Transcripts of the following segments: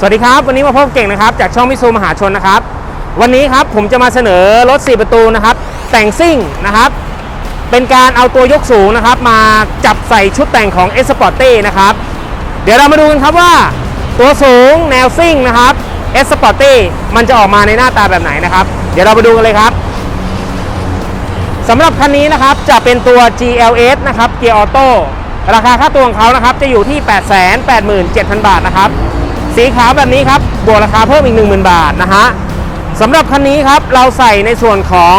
สวัสดีครับ วันนี้มาพบเก่งนะครับ จากช่องมิซูมหาชนนะครับ วันนี้ครับผมจะมาเสนอรถ 4 ประตูนะครับ แต่งซิ่งนะครับ เป็นการเอาตัวยกสูงนะครับ มาจับใส่ชุดแต่งของ e s p o r t นะครับ เดี๋ยวเรามาดูกันครับว่า ตัวสูงแนวซิ่งนะครับ e s p o r t มันจะออกมาในหน้าตาแบบไหนนะครับ เดี๋ยวเราไปดูกันเลยครับสำหรับคันนี้นะครับจะเป็นตัว GLS นะครับเกียร์ออโต้ราคาค่าตัวของเขานะครับจะอยู่ที่ 887,000 บาทนะครับ สีขาวแบบนี้ครับบวกราคาเพิ่มอีก 10,000 บาทนะฮะสำหรับคันนี้ครับเราใส่ในส่วนของ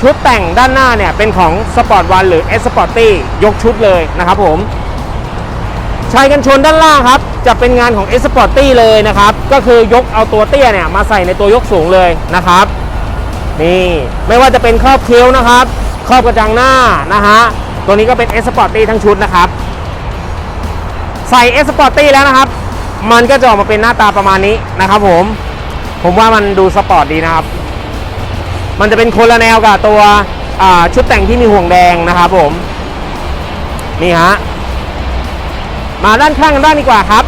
ชุดแต่งด้านหน้าเนี่ยเป็นของ Sport One หรือ S Sporty ยกชุดเลยนะครับผมชายกันชนด้านล่างครับ จะเป็นงานของ S Sporty เลยนะครับ ก็คือยกเอาตัวเตี้ยเนี่ยมาใส่ในตัวยกสูงเลยนะครับ นี่ไม่ว่าจะเป็นครอบเคิ้ยวนะครับ ครอบกระจังหน้านะฮะตัวนี้ก็เป็น S Sporty ทั้งชุดนะครับ ใส่ S Sporty แล้วนะครับ มันก็จะออกมาเป็นหน้าตาประมาณนี้นะครับผม ผมว่ามันดูสปอร์ตดีนะครับ มันจะเป็นคนละแนวกับตัวชุดแต่งที่มีห่วงแดงนะครับผม นี่ฮะ มาด้านข้างกันบ้างดีกว่าครับ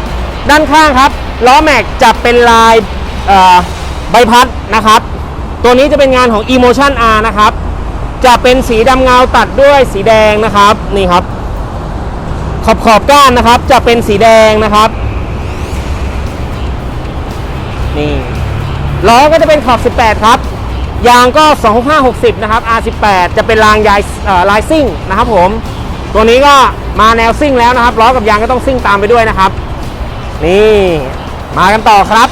ด้านข้างครับล้อแม็กจะเป็นลายใบพัดนะครับ ตัวนี้จะเป็นงานของ Emotion R นะครับ จะเป็นสีดำเงาตัดด้วยสีแดงนะครับ นี่ครับ ขอบขอบก้านนะครับ จะเป็นสีแดงนะครับ นี่ล้อก็จะเป็นขอบ 18 ครับ ยางก็ 2560 นะครับ R18 จะเป็นรางยายเอ่อลายซิ่งนะครับผม ตัวนี้ก็มาแนวซิ่งแล้วนะครับล้อกับยางก็ต้องซิ่งตามไปด้วยนะครับ นี่มากันต่อครับ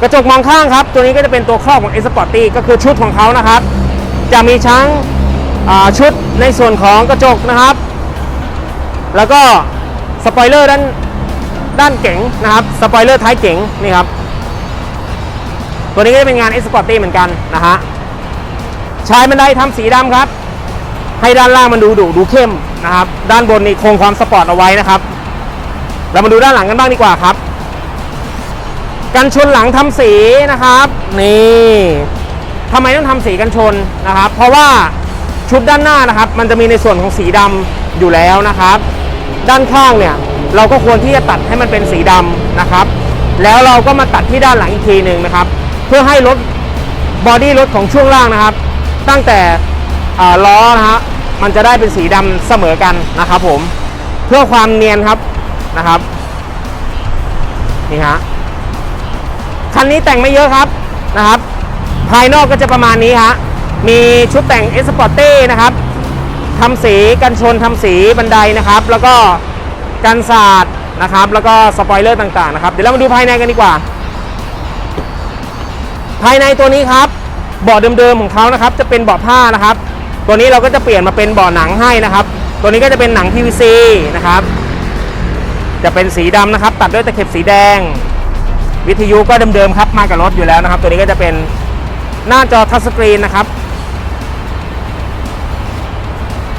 กระจกมองข้างครับ ตัวนี้ก็จะเป็นตัวครอบของ e s p o r t y ก็คือชุดของเขานะครับ จะมีทั้งชุดในส่วนของกระจกนะครับ แล้วก็สปอยเลอร์ด้านด้านเก๋งนะครับ สปอยเลอร์ท้ายเก๋งนี่ครับ ตัวนี้ก็จะเป็นงาน e s p o r t y เหมือนกันนะฮะชายบันไดทำสีดำครับ ให้ด้านล่างมันดูดุดูเข้มนะครับ ด้านบนนี่คงความสปอร์ตเอาไว้นะครับ เรามาดูด้านหลังกันบ้างดีกว่าครับ กันชนหลังทำสีนะครับ นี่ทำไมต้องทำสีกันชนนะครับ เพราะว่าชุดด้านหน้านะครับ มันจะมีในส่วนของสีดำอยู่แล้วนะครับ ด้านข้างเนี่ยเราก็ควรที่จะตัดให้มันเป็นสีดำนะครับ แล้วเราก็มาตัดที่ด้านหลังอีกทีหนึ่งนะครับ เพื่อให้รถบอดี้รถของช่วงล่างนะครับ ตั้งแต่ล้อนะฮะมันจะได้เป็นสีดำเสมอกันนะครับผมเพื่อความเนียนครับนะครับนี่ฮะคันนี้แต่งไม่เยอะครับนะครับ ภายนอกก็จะประมาณนี้ฮะมีชุดแต่ง e s p o r t นะครับทำสีกันชนทำสีบันไดนะครับ แล้วก็กันศาสตร์นะครับ แล้วก็สปอยเลอร์ต่างๆนะครับ เดี๋ยวเรามาดูภายในกันดีกว่า ภายในตัวนี้ครับเบาะเดิมๆของเขานะครับจะเป็นเบาะผ้านะครับ ตัวนี้เราก็จะเปลี่ยนมาเป็นเบาะหนังให้นะครับ ตัวนี้ก็จะเป็นหนัง PVC นะครับ จะเป็นสีดำนะครับ ตัดด้วยตะเข็บสีแดง วิทยุก็เดิมๆครับมากับรถอยู่แล้วนะครับ ตัวนี้ก็จะเป็นหน้าจอทัชสกรีนนะครับ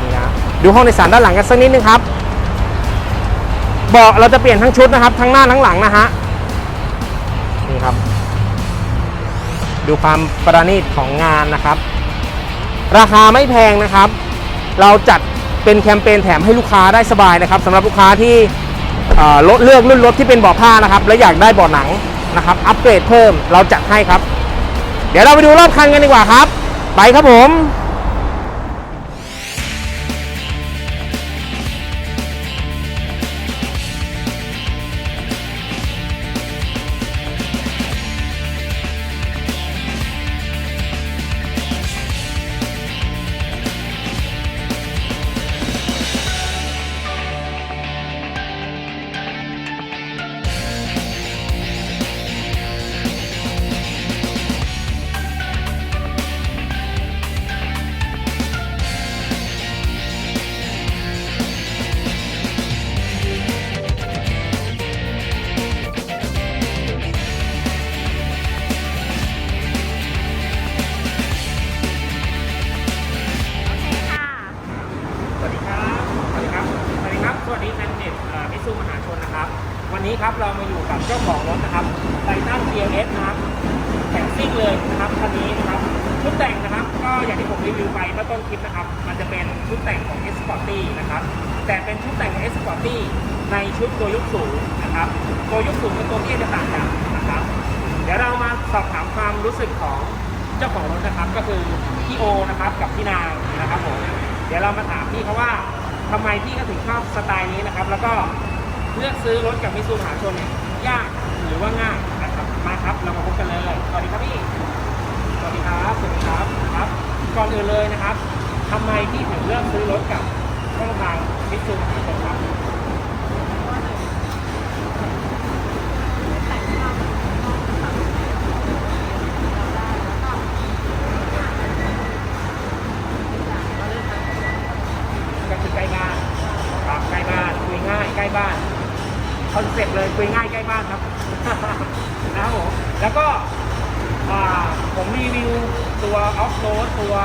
นี่นะดูห้องโดยสารด้านหลังกันสักนิดนึงครับเบาะเราจะเปลี่ยนทั้งชุดนะครับ ทั้งหน้าทั้งหลังนะฮะนี่ครับ ดูความประณีตของงานนะครับ ราคาไม่แพงนะครับ เราจัดเป็นแคมเปญแถมให้ลูกค้าได้สบายนะครับสำหรับลูกค้าที่รถเลือกรุ่นรถที่เป็นเบาะผ้านะครับ และอยากได้เบาะหนังนะครับ อัปเกรดเพิ่มเราจัดให้ครับ เดี๋ยวเราไปดูรอบคันกันดีกว่าครับ ไปครับผม นนี้ครับเรามาอยู่กับเจ้าของรถนะครับไททัน GLS นะครับแต่งซิ่งเลยนะครับคันนี้นะครับชุดแต่งนะครับ ก็อย่างที่ผมรีวิวไปเมื่อต้นคลิปนะครับ มันจะเป็นชุดแต่งของ s p o r t y นะครับแต่เป็นชุดแต่งเอสปอร์ตี้ในชุดตัวยกสูงนะครับ ตัวยกสูงกับตัวเตี้ยจะต่างกันนะครับ เดี๋ยวเรามาสอบถามความรู้สึกของเจ้าของรถนะครับ ก็คือพี่โอนะครับกับพี่นางนะครับผมเดี๋ยวเรามาถามพี่เขาว่าทำไมพี่ก็ถึงชอบสไตล์นี้นะครับ แล้วก็ เลือกซื้อรถกับมิซูมหาชนเนี่ยยากหรือว่าง่ายนะครับมาครับเรามาพบกันเลยสวัสดีครับพี่สวัสดีครับสวัสดีครับครับ ก่อนอื่นเลยนะครับทำไมพี่ถึงเลือกซื้อรถกับช่องทางมิซูหาชนครับ ก็คือใกล้บ้านครับใกล้บ้านคุยง่ายใกล้บ้านคอนเซ็ปต์เลยคุยง่าย ใกล้บ้านครับ นะครับผม แล้วก็อ่าผมรีวิวตัวออฟโรดตัว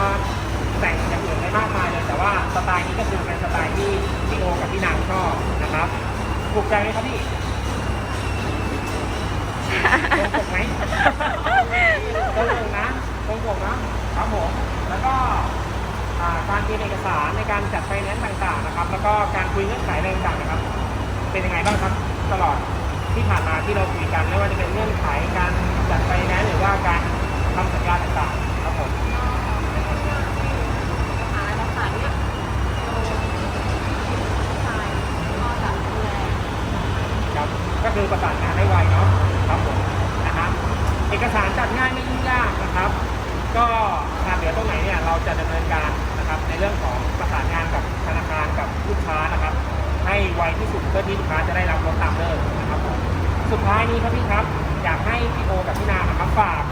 แต่งอย่างอื่นได้มากมายเลย แต่ว่าสไตล์นี้ก็คือเป็นสไตล์ที่พี่โอกับพี่นางชอบนะครับถูกใจไหมครับพี่ตรงปกไหมตรงปกนะตรงปกนะครับผม แล้วก็อ่าการเตรียมเอกสารในการจัดไฟแนนซ์ต่างๆนะครับ แล้วก็การคุยเงื่อนไขอะไรต่างๆนะครับ เป็นยังไงบ้างครับตลอด ที่ผ่านมาที่เราคุยกันไม่ว่าจะเป็นเงื่อนไขการจัดไฟแนนซ์หรือว่าการทำสัญญาต่างๆครับผมครับก็คือประสานงานได้ไวเนาะครับผมนะครับเอกสารจัดง่ายไม่ยุ่งยากนะครับ ก็หากเหลือตรงไหนเนี่ยเราจะดำเนินการนะครับ ในเรื่องของประสานงานกับธนาคารกับลูกค้านะครับ ให้ไวที่สุดเพื่อที่ลูกค้าจะได้รับรถตามเลิกนะครับผม สุดท้ายนี้ครับพี่ครับ อยากให้พี่โอกับพี่นานะครับฝาก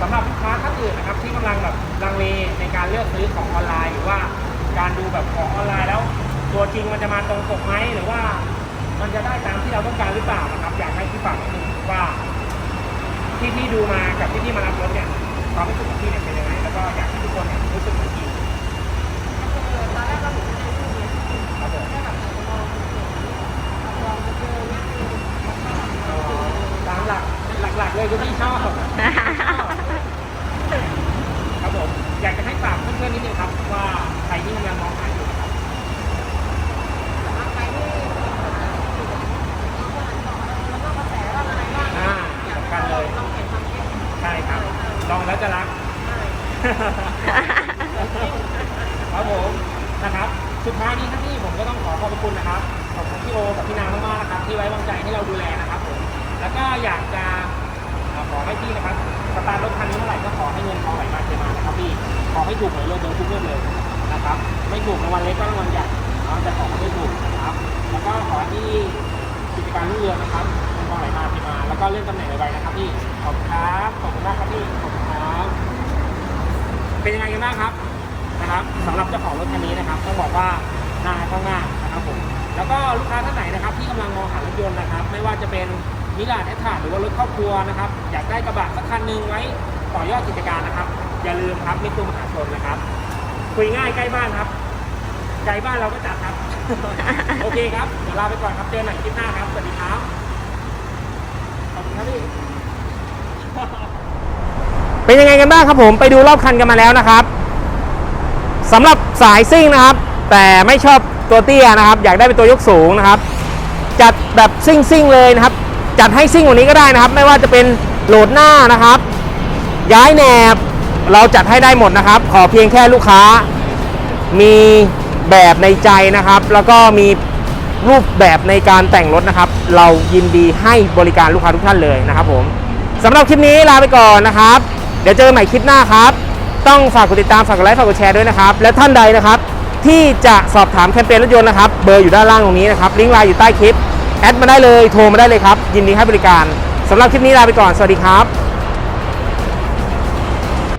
สำหรับลูกค้าท่านอื่นนะครับ ที่กำลังแบบลังเลในการเลือกซื้อของออนไลน์หรือว่าการดูแบบของออนไลน์แล้ว ตัวจริงมันจะมาตรงปกไหมหรือว่า มันจะได้ตามที่เราต้องการหรือเปล่านะครับ อยากให้พี่ฝากนิดนึงว่าที่พี่ดูมากับที่พี่มารับรถเนี่ยความรู้สึกของพี่เนี่ยเป็นยังไงแล้วก็อยากให้ทุกคนเนี่ยรู้สึกเหมือนพี่ครับผมตามหลักหลักๆ เลยคือพี่ชอบครับผมอยากจะให้ฝากเพื่อนๆนิดนึงครับว่าใครที่กำลังมองหาอยู่นะครับอ่าสำคัญเลยใช่ครับลองแล้วจะรักครับผมนะครับ สุดท้ายนี้ครับพี่ผมก็ต้องขอขอบพระคุณนะครับขอบคุณพี่โอกับพี่นางมากๆนะครับที่ไว้วางใจให้เราดูแลนะครับผมแล้วก็อยากจะ เอ่อขอให้พี่นะครับสตาร์ทรถคันนี้เมื่อไหร่ก็ขอให้เงินทองไหลมาเทมานะครับพี่ขอให้ถูกหวยรวยเบอร์ทุกเรื่องเลยนะครับ ไม่ถูกรางวัลเล็กก็รางวัลใหญ่เนาะแต่ขอให้ไม่ถูกนะครับ แล้วก็ขอที่กิจการรุ่งเรืองนะครับเงินทองไหลมาเทมา แล้วก็เลื่อนตำแหน่งไวๆนะครับพี่ขอบคุณครับขอบคุณมากครับพี่ขอบคุณครับเป็นยังไงกันบ้างครับนะครับสำหรับเจ้าของรถคันนี้นะครับต้องบอกว่าหน้าเข้างหน้านะครับผมแล้วก็ลูกค้าท่านไหนนะครับ ที่กำลังมองหารถยนต์นะครับ ไม่ว่าจะเป็น มิลานแอทาหรือว่ารถครอบครัวนะครับ อยากได้กระบะสักคันหนึ่งไว้ต่อยอดกิจการนะครับ อย่าลืมครับมิตซูมหาชนนะครับ คุยง่ายใกล้บ้านครับไกลบ้านเราก็จัดครับ โอเคครับ เดี๋ยวลาไปก่อนครับเจอกันใหม่คลิปหน้าครับ สวัสดีครับ ขอบคุณครับพี่เป็นยังไงกันบ้างครับผมไปดูรอบคันกันมาแล้วนะครับสำหรับสายซิ่งนะครับ แต่ไม่ชอบตัวเตี้ยนะครับ อยากได้เป็นตัวยกสูงนะครับ จัดแบบซิ่งซิ่งๆเลยนะครับ จัดให้ซิ่งกว่านี้ก็ได้นะครับ ไม่ว่าจะเป็นโหลดหน้านะครับ ย้ายแหนบเราจัดให้ได้หมดนะครับ ขอเพียงแค่ลูกค้า มีแบบในใจนะครับ แล้วก็มีรูปแบบในการแต่งรถนะครับ เรายินดีให้บริการลูกค้าทุกท่านเลยนะครับผมสำหรับคลิปนี้ลาไปก่อนนะครับ เดี๋ยวเจอกันใหม่คลิปหน้าครับ ต้องฝากกดติดตามฝากกดไลค์ฝากกดแชร์ด้วยนะครับ และท่านใดนะครับ ที่จะสอบถามแคมเปญรถยนต์นะครับ เบอร์อยู่ด้านล่างตรงนี้นะครับลิงก์ไลน์อยู่ใต้คลิป แอดมาได้เลย โทรมาได้เลยครับ ยินดีให้บริการสำหรับคลิปนี้ลาไปก่อน สวัสดีครับ